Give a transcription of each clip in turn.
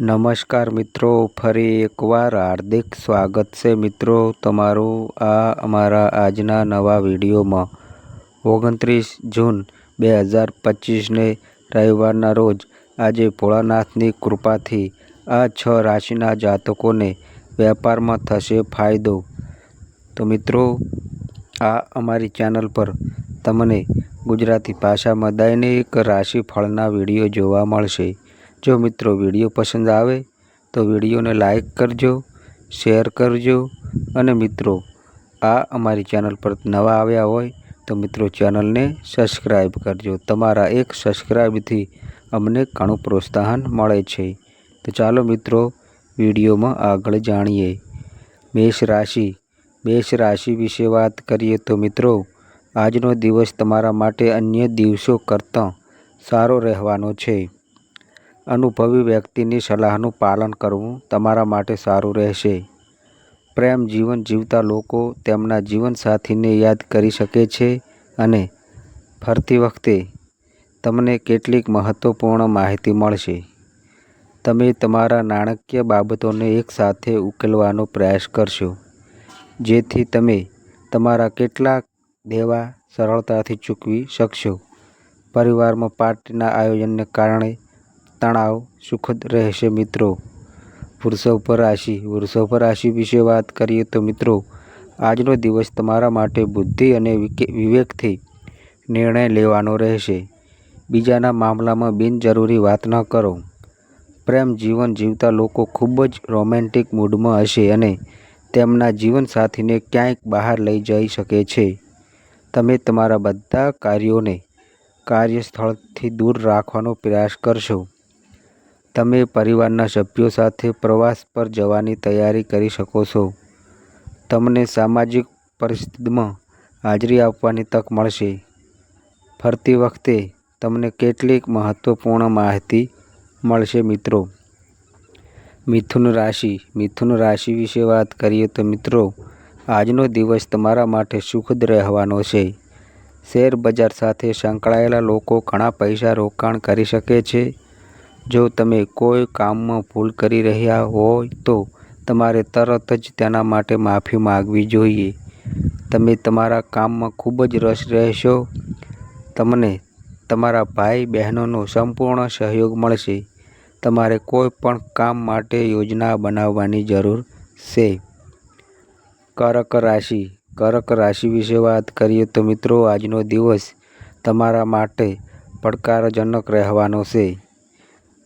નમસ્કાર મિત્રો, ફરી એકવાર હાર્દિક સ્વાગત છે મિત્રો તમારું આ અમારા આજના નવા વિડીયોમાં. ઓગણત્રીસ જૂન બે હજાર પચીસને રવિવારના રોજ આજે ભોળાનાથની કૃપાથી આ છ રાશિના જાતકોને વેપારમાં થશે ફાયદો. તો મિત્રો, આ અમારી ચેનલ પર તમને ગુજરાતી ભાષામાં દૈનિક રાશિફળના વીડિયો જોવા મળશે. જો મિત્રો વીડિયો પસંદ આવે તો વિડીયોને લાઇક કરજો, શેર કરજો અને મિત્રો, આ અમારી ચેનલ પર નવા આવ્યા હોય તો મિત્રો ચેનલને સબસ્ક્રાઈબ કરજો. તમારા એક સબસ્ક્રાઈબથી અમને ઘણું પ્રોત્સાહન મળે છે. તો ચાલો મિત્રો વિડીયોમાં આગળ જાણીએ. મેષ રાશિ. મેષ રાશિ વિશે વાત કરીએ તો મિત્રો, આજનો દિવસ તમારા માટે અન્ય દિવસો કરતાં સારો રહેવાનો છે. અનુભવી વ્યક્તિની સલાહનું પાલન કરવું તમારા માટે સારું રહેશે. પ્રેમ, જીવન જીવતા લોકો તેમના જીવનસાથીને યાદ કરી શકે છે અને ફરતી વખતે તમને કેટલીક મહત્ત્વપૂર્ણ માહિતી મળશે. તમે તમારા નાણાકીય બાબતોને એકસાથે ઉકેલવાનો પ્રયાસ કરશો, જેથી તમે તમારા કેટલાક દેવા સરળતાથી ચૂકવી શકશો. પરિવારમાં પાર્ટીના આયોજનને કારણે તણાવ, સુખદ રહેશે મિત્રો. વૃષભ રાશિ વૃષભ રાશિ વિશે વાત કરીએ તો મિત્રો, આજનો દિવસ તમારા માટે બુદ્ધિ અને વિવેકથી નિર્ણય લેવાનો રહેશે. બીજાના મામલામાં બિનજરૂરી વાત ન કરો. પ્રેમ, જીવન જીવતા લોકો ખૂબ જ રોમેન્ટિક મૂડમાં હશે અને તેમના જીવનસાથીને ક્યાંક બહાર લઈ જઈ શકે છે. તમે તમારા બધા કાર્યોને કાર્યસ્થળથી દૂર રાખવાનો પ્રયાસ કરશો. તમે પરિવારના સભ્યો સાથે પ્રવાસ પર જવાની તૈયારી કરી શકો છો. તમને સામાજિક પરિસ્થિતિમાં હાજરી આપવાની તક મળશે. ફરતી વખતે તમને કેટલીક મહત્ત્વપૂર્ણ માહિતી મળશે મિત્રો. મિથુન રાશિ. મિથુન રાશિ વિશે વાત કરીએ તો મિત્રો, આજનો દિવસ તમારા માટે સુખદ રહેવાનો છે. શેર બજાર સાથે સંકળાયેલા લોકો ઘણા પૈસા રોકાણ કરી શકે છે. જો તમે કોઈ કામમાં ભૂલ કરી રહ્યા હોય તો તમારે તરત જ તેના માટે માફી માગવી જોઈએ. તમે તમારા કામમાં ખૂબ જ રસ રહેશો. તમને તમારા ભાઈ બહેનોનો સંપૂર્ણ સહયોગ મળશે. તમારે કોઈ પણ કામ માટે યોજના બનાવવાની જરૂર છે. કર્ક રાશિ. કર્ક રાશિ વિશે વાત કરીએ તો મિત્રો, આજનો દિવસ તમારા માટે પડકારજનક રહેવાનો છે.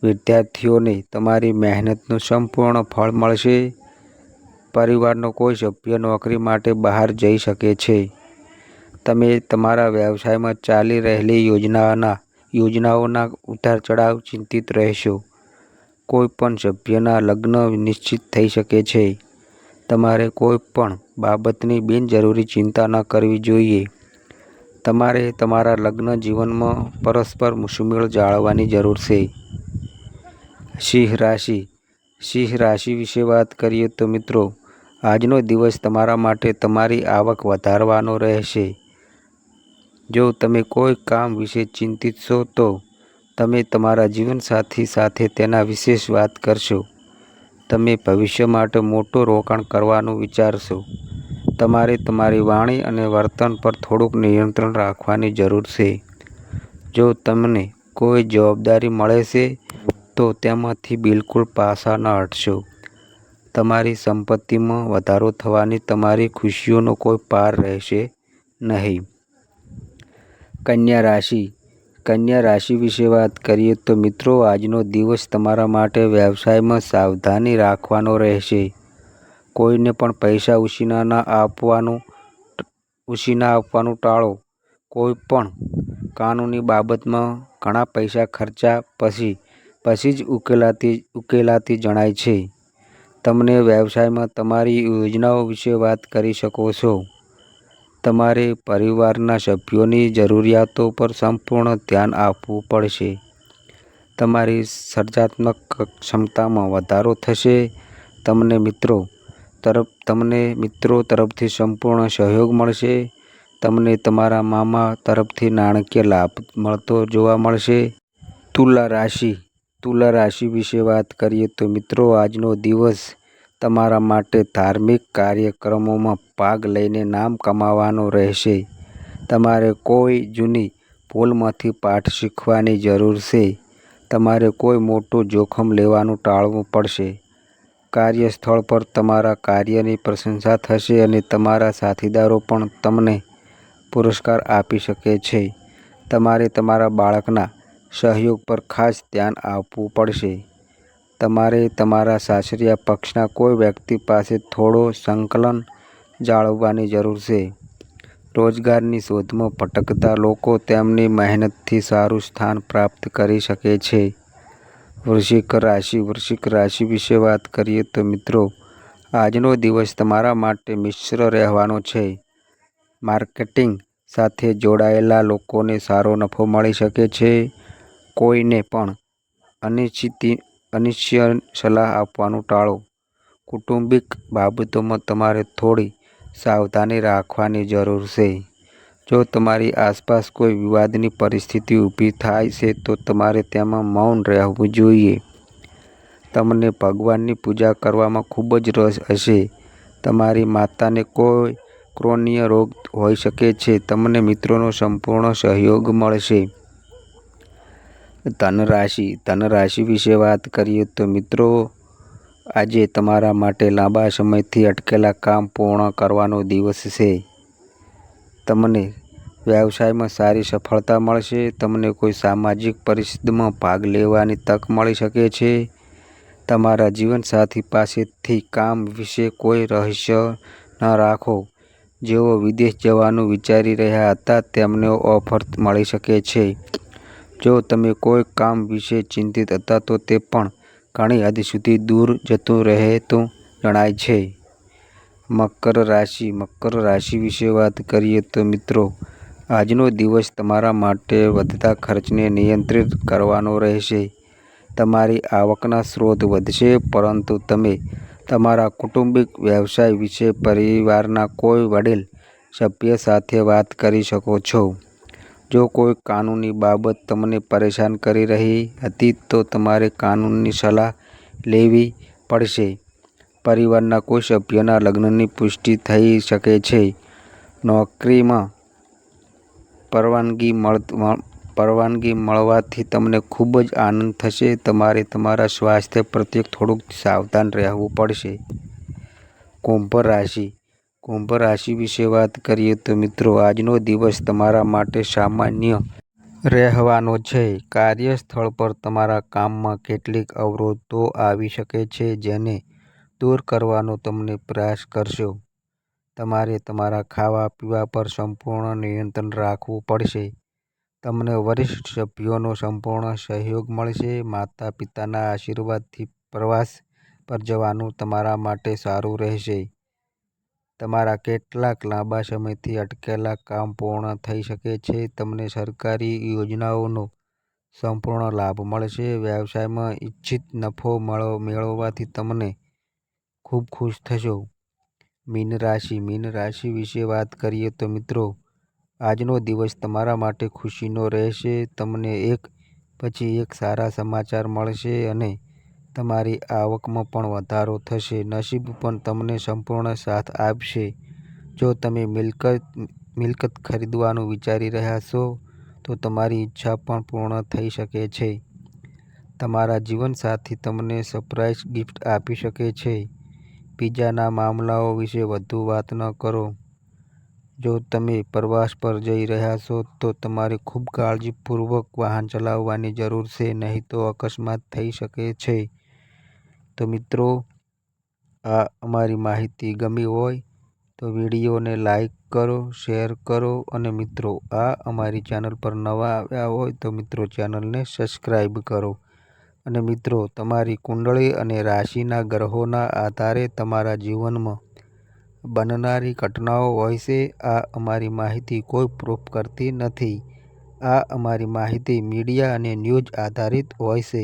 વિદ્યાર્થીઓને તમારી મહેનતનું સંપૂર્ણ ફળ મળશે. પરિવારનો કોઈ સભ્ય નોકરી માટે બહાર જઈ શકે છે. તમે તમારા વ્યવસાયમાં ચાલી રહેલી યોજનાના, યોજનાઓના ઉતાર ચઢાવ ચિંતિત રહેશો. કોઈ પણ સભ્યના લગ્ન નિશ્ચિત થઈ શકે છે. તમારે કોઈ પણ બાબતની બિનજરૂરી ચિંતા ન કરવી જોઈએ. તમારે તમારા લગ્ન જીવનમાં પરસ્પર સુમેળ જાળવવાની જરૂર છે. સિંહ રાશિ. સિંહ રાશિ વિશે વાત કરીએ તો મિત્રો, આજનો દિવસ તમારા માટે તમારી આવક વધારવાનો રહેશે. જો તમે કોઈ કામ વિશે ચિંતિત છો તો તમે તમારા જીવનસાથી સાથે તેના વિશેષ વાત કરશો. તમે ભવિષ્ય માટે મોટું રોકાણ કરવાનું વિચારશો. તમારે તમારી વાણી અને વર્તન પર થોડુંક નિયંત્રણ રાખવાની જરૂર છે. જો તમને કોઈ જવાબદારી મળે છે તો તેમાંથી બિલકુલ પાછા ન હટશો. તમારી સંપત્તિમાં વધારો થવાની તમારી ખુશીઓનો કોઈ પાર રહેશે નહીં. કન્યા રાશિ. કન્યા રાશિ વિશે વાત કરીએ તો મિત્રો, આજનો દિવસ તમારા માટે વ્યવસાયમાં સાવધાની રાખવાનો રહેશે. કોઈને પણ પૈસા ઉછીના ના આપવાનું, ઉછીના આપવાનું ટાળો. કોઈ પણ કાનૂની બાબતમાં ઘણા પૈસા ખર્ચા પછી પછી જ ઉકેલાતી ઉકેલાતી જણાય છે. તમને વ્યવસાયમાં તમારી યોજનાઓ વિશે વાત કરી શકો છો. તમારે પરિવારના સભ્યોની જરૂરિયાતો પર સંપૂર્ણ ધ્યાન આપવું પડશે. તમારી સર્જનાત્મક ક્ષમતામાં વધારો થશે. તમને મિત્રો તરફ, તમને મિત્રો તરફથી સંપૂર્ણ સહયોગ મળશે. તમને તમારા મામા તરફથી નાણાકીય લાભ મળતો જોવા મળશે. તુલા રાશિ તુલા રાશિ વિશે વાત કરીએ તો મિત્રો, આજનો દિવસ તમારા માટે ધાર્મિક કાર્યક્રમોમાં ભાગ લઈને નામ કમાવાનો રહેશે. તમારે કોઈ જૂની ભૂલમાંથી પાઠ શીખવાની જરૂર છે. તમારે કોઈ મોટું જોખમ લેવાનું ટાળવું પડશે. કાર્યસ્થળ પર તમારા કાર્યની પ્રશંસા થશે અને તમારા સાથીદારો પણ તમને પુરસ્કાર આપી શકે છે. તમારે તમારા બાળકના સહયોગ પર ખાસ ધ્યાન આપવું પડશે. તમારે તમારા સાસરિયા પક્ષના કોઈ વ્યક્તિ પાસે થોડો સંકલન જાળવવાની જરૂર છે. રોજગારની શોધમાં ભટકતા લોકો તેમની મહેનતથી સારું સ્થાન પ્રાપ્ત કરી શકે છે. વૃશ્ચિક રાશિ વૃશ્ચિક રાશિ વિશે વાત કરીએ તો મિત્રો, આજનો દિવસ તમારા માટે મિશ્ર રહેવાનો છે. માર્કેટિંગ સાથે જોડાયેલા લોકોને સારો નફો મળી શકે છે. કોઈને પણ અનિશ્ચિત, અનિશ્ચય સલાહ આપવાનું ટાળો. કુટુંબિક બાબતોમાં તમારે થોડી સાવધાની રાખવાની જરૂર છે. જો તમારી આસપાસ કોઈ વિવાદની પરિસ્થિતિ ઊભી થાય છે, તો તમારે તેમાં મૌન રહેવું જોઈએ. તમને ભગવાનની પૂજા કરવામાં ખૂબ જ રસ હશે. તમારી માતાને કોઈ ક્રોનિય રોગ હોઈ શકે છે. તમને મિત્રોનો સંપૂર્ણ સહયોગ મળશે. ધન રાશિ ધન રાશિ વિશે વાત કરીએ તો મિત્રો, આજે તમારા માટે લાંબા સમયથી અટકેલા કામ પૂર્ણ કરવાનો દિવસ છે. તમને વ્યવસાયમાં સારી સફળતા મળશે, તમને કોઈ સામાજિક પરિસ્થિતિમાં ભાગ લેવાની તક મળી શકે છે. તમારા જીવનસાથી પાસેથી કામ વિશે કોઈ રહસ્ય ન રાખો. જેઓ વિદેશ જવાનું વિચારી રહ્યા હતા, તેમને ઓફર મળી શકે છે. જો તમે કોઈ કામ વિશે ચિંતિત હતા તો તે પણ ઘણી હદ સુધી દૂર જતું રહેતું જણાય છે. મકર રાશિ મકર રાશિ વિશે વાત કરીએ તો મિત્રો, આજનો દિવસ તમારા માટે વધતા ખર્ચને નિયંત્રિત કરવાનો રહેશે. તમારી આવકના સ્ત્રોત વધશે, પરંતુ તમે તમારા કૌટુંબિક વ્યવસાય વિશે પરિવારના કોઈ વડીલ, સભ્ય સાથે વાત કરી શકો છો. જો કોઈ કાનૂની બાબત તમને પરેશાન કરી રહી હતી તો તમારે કાનૂની સલાહ લેવી પડશે. પરિવારના કોઈ સભ્યના લગ્નની પુષ્ટિ થઈ શકે છે. નોકરીમાં પરવાનગી મળ, પરવાનગી મળવાથી તમને ખૂબ જ આનંદ થશે. તમારે તમારા સ્વાસ્થ્ય પ્રત્યે થોડુંક સાવધાન રહેવું પડશે. કુંભ રાશિ કુંભ રાશિ વિશે વાત કરીએ તો મિત્રો, આજનો દિવસ તમારા માટે સામાન્ય રહેવાનો છે. કાર્યસ્થળ પર તમારા કામમાં કેટલીક અવરોધો આવી શકે છે જેને દૂર કરવાનો તમને પ્રયાસ કરશો. તમારે તમારા ખાવા પીવા પર સંપૂર્ણ નિયંત્રણ રાખવું પડશે. તમને વરિષ્ઠ સભ્યોનો સંપૂર્ણ સહયોગ મળશે. માતા પિતાના આશીર્વાદથી પ્રવાસ પર જવાનું તમારા માટે સારું રહેશે. તમારા કેટલાક લાંબા સમયથી અટકેલા કામ પૂર્ણ થઈ શકે છે, તમને સરકારી યોજનાઓનો સંપૂર્ણ લાભ મળશે. વ્યવસાયમાં ઇચ્છિત નફો મેળવવાથી તમને ખૂબ ખુશ થશો. મીન રાશિ મીન રાશિ વિશે વાત કરીએ તો મિત્રો, આજનો દિવસ તમારા માટે ખુશીનો રહેશે, તમને એક પછી એક સારા સમાચાર મળશે અને તમારી આવકમાં પણ વધારો થશે. નસીબ પણ તમને સંપૂર્ણ સાથ આપશે. જો તમે મિલકત મિલકત ખરીદવાનું વિચારી રહ્યા છો, તો તમારી ઈચ્છા પણ પૂર્ણ થઈ શકે છે. તમારા જીવનસાથી તમને સરપ્રાઈઝ ગિફ્ટ આપી શકે છે. બીજાના મામલાઓ વિશે વધુ વાત ન કરો. જો તમે પ્રવાસ પર જઈ રહ્યા છો, તો તમારે ખૂબ કાળજીપૂર્વક વાહન ચલાવવાની જરૂર છે, નહીં તો અકસ્માત થઈ શકે છે. તો મિત્રો, આ અમારી માહિતી ગમી હોય તો વિડીયોને લાઈક કરો, શેર કરો અને મિત્રો, આ અમારી ચેનલ પર નવા આવ્યા હોય તો મિત્રો ચેનલને સબસ્ક્રાઈબ કરો. અને મિત્રો, તમારી કુંડળી અને રાશિના ગ્રહોના આધારે તમારા જીવનમાં બનનારી ઘટનાઓ હોય છે, આ અમારી માહિતી કોઈ પ્રૂફ કરતી નથી. આ અમારી માહિતી મીડિયા અને ન્યૂઝ આધારિત હોય છે.